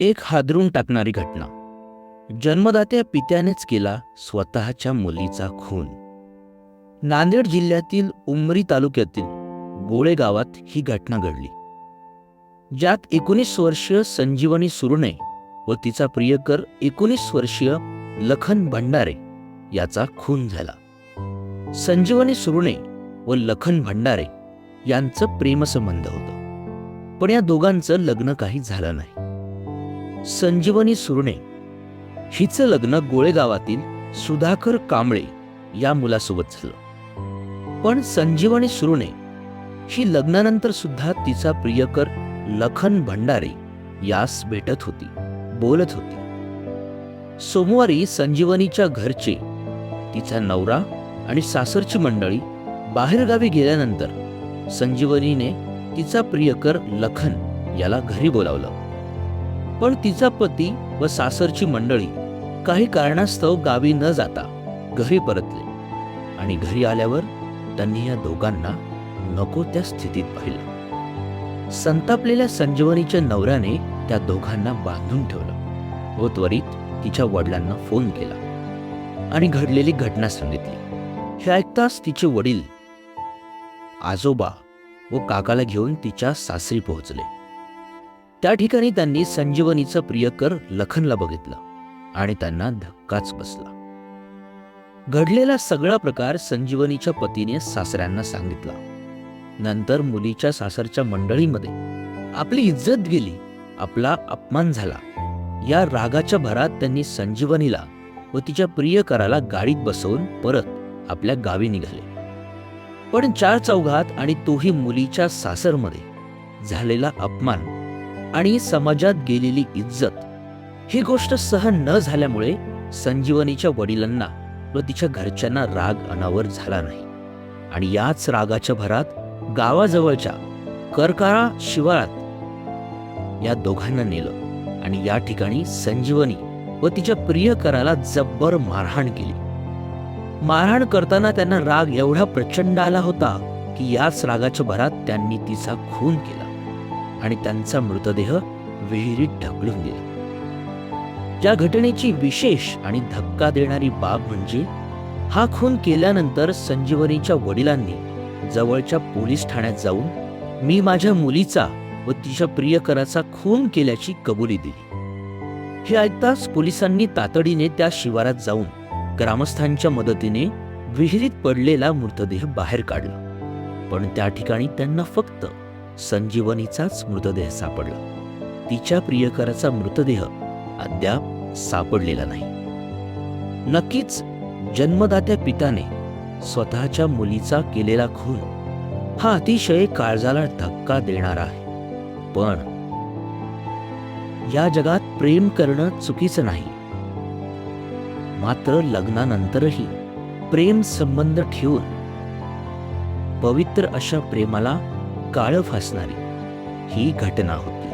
एक हादरून टाकणारी घटना. जन्मदात्या पित्यानेच केला स्वतःच्या मुलीचा खून. नांदेड जिल्ह्यातील उमरी तालुक्यातील गोळे गावात ही घटना घडली. ज्यात एकोणीस वर्षीय संजीवनी सुरणे व तिचा प्रियकर एकोणीस वर्षीय लखन भंडारे याचा खून झाला. संजीवनी सुरणे व लखन भंडारे यांचं प्रेमसंबंध होतं. पण या दोघांचं लग्न काही झालं नाही. संजीवनी सुरणे. हिचं लग्न गोळेगावातील सुधाकर कांबळे या मुलासोबत झालं. पण संजीवनी सुरणे ही लग्नानंतर सुद्धा तिचा प्रियकर लखन भंडारे यास भेटत होती बोलत होती. सोमवारी संजीवनीच्या घरचे तिचा नवरा आणि सासरची मंडळी बाहेरगावी गेल्यानंतर संजीवनीने तिचा प्रियकर लखन याला घरी बोलावलं. पण तिचा पती व सासरची मंडळी काही कारणास्तव गावी न जाता घरी परतले आणि घरी आल्यावर त्यांनी या दोघांना नको त्या स्थितीत पाहिलं. संतापलेल्या संजीवनीच्या नवऱ्याने त्या दोघांना बांधून ठेवलं व त्वरित तिच्या वडिलांना फोन केला आणि घडलेली घटना सांगितली. हे ऐकताच तिचे वडील आजोबा व काकाला घेऊन तिच्या सासरी पोहोचले. त्या ठिकाणी त्यांनी संजीवनीचं प्रियकर लखनला बघितलं आणि त्यांना धक्काच बसला. घडलेला सगळा प्रकार संजीवनीच्या पतीने सासऱ्यांना सांगितला. नंतर मुलीच्या सासरच्या मंडळीमध्ये आपली इज्जत गेली आपला अपमान झाला. या रागाच्या भरात त्यांनी संजीवनीला व तिच्या प्रियकराला गाडीत बसवून परत आपल्या गावी निघाले. पण चार चौघात आणि तोही मुलीच्या सासरमध्ये झालेला अपमान आणि समाजात गेलेली इज्जत. ही गोष्ट सहन न झाल्यामुळे संजीवनीच्या वडिलांना व तिच्या घरच्यांना राग अनावर झाला नाही. आणि याच रागाच्या भरात गावाजवळच्या करकाळा शिवारात या दोघांना नेलं आणि या ठिकाणी संजीवनी व तिच्या प्रियकराला जब्बर मारहाण केली. मारहाण करताना त्यांना राग एवढा प्रचंड आला होता की याच रागाच्या भरात त्यांनी तिचा खून केला. आणि त्यांचा मृतदेह विहिरीत ढकलून दिला. ज्या घटनेची विशेष आणि धक्का देणारी बाब म्हणजे हा खून केल्यानंतर संजीवनीच्या वडिलांनी जवळच्या पोलीस ठाण्यात जाऊन मी माझ्या मुलीचा व तिच्या प्रियकराचा खून केल्याची कबुली दिली. हे ऐकताच पोलिसांनी तातडीने त्या शिवारात जाऊन ग्रामस्थांच्या मदतीने विहिरीत पडलेला मृतदेह बाहेर काढला. पण त्या ठिकाणी त्यांना फक्त संजीवनीचाच मृतदेह सापडला. तिच्या प्रियकराचा मृतदेह अद्याप सापडलेला नाही. नक्कीच जन्मदात्या पिताने स्वतःच्या मुलीचा केलेला खून हा अतिशय काळजाला धक्का देणारा आहे. पण या जगात प्रेम करणं चुकीचं नाही. मात्र लग्नानंतरही प्रेम संबंध ठेवून पवित्र अशा प्रेमाला काळं फासणारी ही घटना होती.